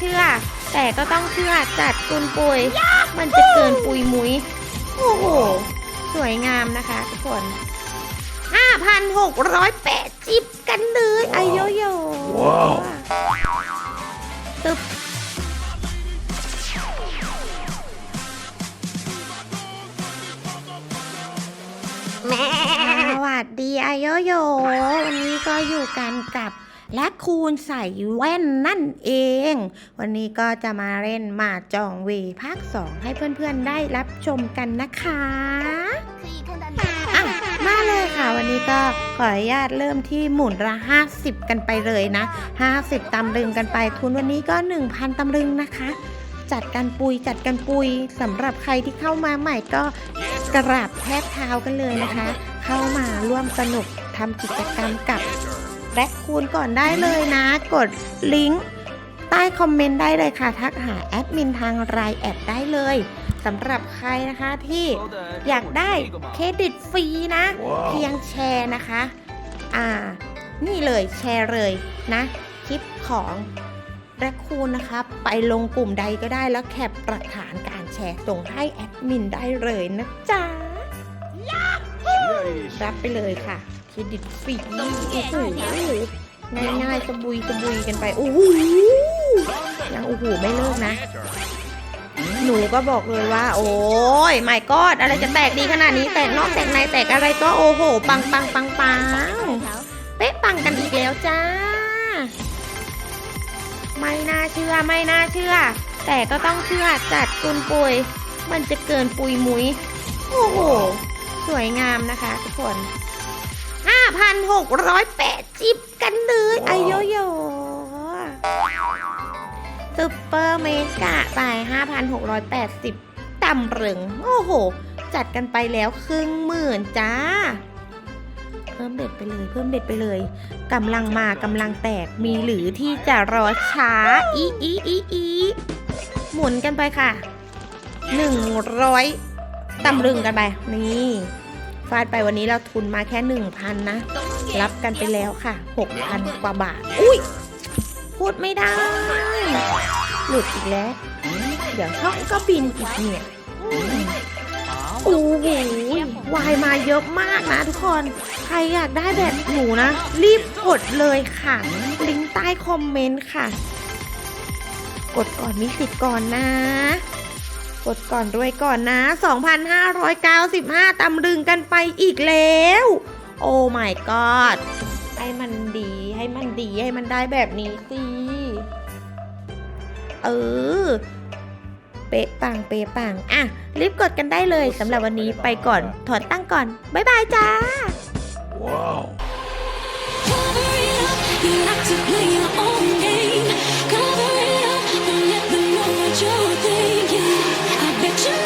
เชื่อ แต่ก็ต้องเชื่อจัดกุนปุย มันจะเกินปุยมุยโอ้โห สวยงามนะคะทุกคน 5,680 กันเลยไอโยโย่ว้าว วัสดีอโยโยวันนี้ก็อยู่กันกับและคูณใส่แว่นนั่นเอง วันนี้ก็จะมาเล่นหมาจองเวภาค 2 ให้เพื่อนๆได้รับชมกันนะคะอะมาเลยค่ะ วันนี้ก็ขออนุญาตเริ่มที่หมุนละ 50 กันไปเลยนะ 50 ตำลึงกันไปทุนวันนี้ก็ 1,000 ตำลึงนะคะจัดกันปุยจัดกันปุยสำหรับใครที่เข้ามาใหม่ก็กราบแทบเท้ากันเลยนะคะ เข้ามาร่วมสนุกทำกิจกรรมกับแร็คคูนก่อนได้เลยนะ กดลิงก์ใต้คอมเมนต์ได้เลยค่ะ ทักหาแอดมินทางไลน์แอดได้เลยสำหรับใครนะคะที่อยากได้เครดิตฟรีนะ เพียงแชร์นะคะ อ่า นี่เลยแชร์เลยนะ คลิปของแรคคูนนะคะ ไปลงกลุ่มใดก็ได้แล้วแคปหลักฐานการแชร์ส่งให้แอดมินได้เลยนะจ๊ะ รับไปเลยค่ะเครดิตฟรีโอ้โหง่ายๆสบุยสบุยกันไปโอ้โหยังโอ้โหไม่เลิกนะ หนูก็บอกเลยว่า โอ้ยไม่กอดอะไรจะแตกดีขนาดนี้แตกนอกแตกในแตกอะไรก็โอ้โห ปังปังปังปังเป๊ะปังกันอีกแล้วจ้า ไม่น่าเชื่อไม่น่าเชื่อ แต่ก็ต้องเชื่อจัดกุนปุยมันจะเกินปุยมุยโอ้โห สวยงามนะคะทุกคน 5,680กันเลยไอโยโย่ซุปเปอร์เมกะไป 5,680 ต่ำรึงโอ้โห จัดกันไปแล้วครึ่งหมื่นจ้า เพิ่มเบ็ดไปเลย เพิ่มเบ็ดไปเลยกำลังมากำลังแตกมีหรือที่จะรอช้า อีอีอีอีหมุนกันไปค่ะ 100 ตำลึงกันไป นี่ ฟาดไปวันนี้เราทุนมาแค่1,000นนะ รับกันไปแล้วค่ะ6,000กว่าบาท อุ้ย พูดไม่ได้ หลุดอีกแล้ว เดี๋ยวช่องก็บินอีกเนี่ยโอ้โหวายมาเยอะมากนะทุกคน ใครอยากได้แบบหนูนะ รีบกดเลยค่ะ ลิงก์ใต้คอมเมนต์ค่ะ กดก่อนมีสิทธิ์ก่อนนะ กดก่อนรวยก่อนนะ 2,595 ตำลึงกันไปอีกแล้ว โอ้ my god ให้มันดี ให้มันดี ให้มันได้แบบนี้สิ เออ เป๊ะปัง เป๊ะปัง อะ รีบกดกันได้เลยสำหรับวันนี้ไปก่อน ถอนตั้งก่อน บ๊ายบายจ้า ว้า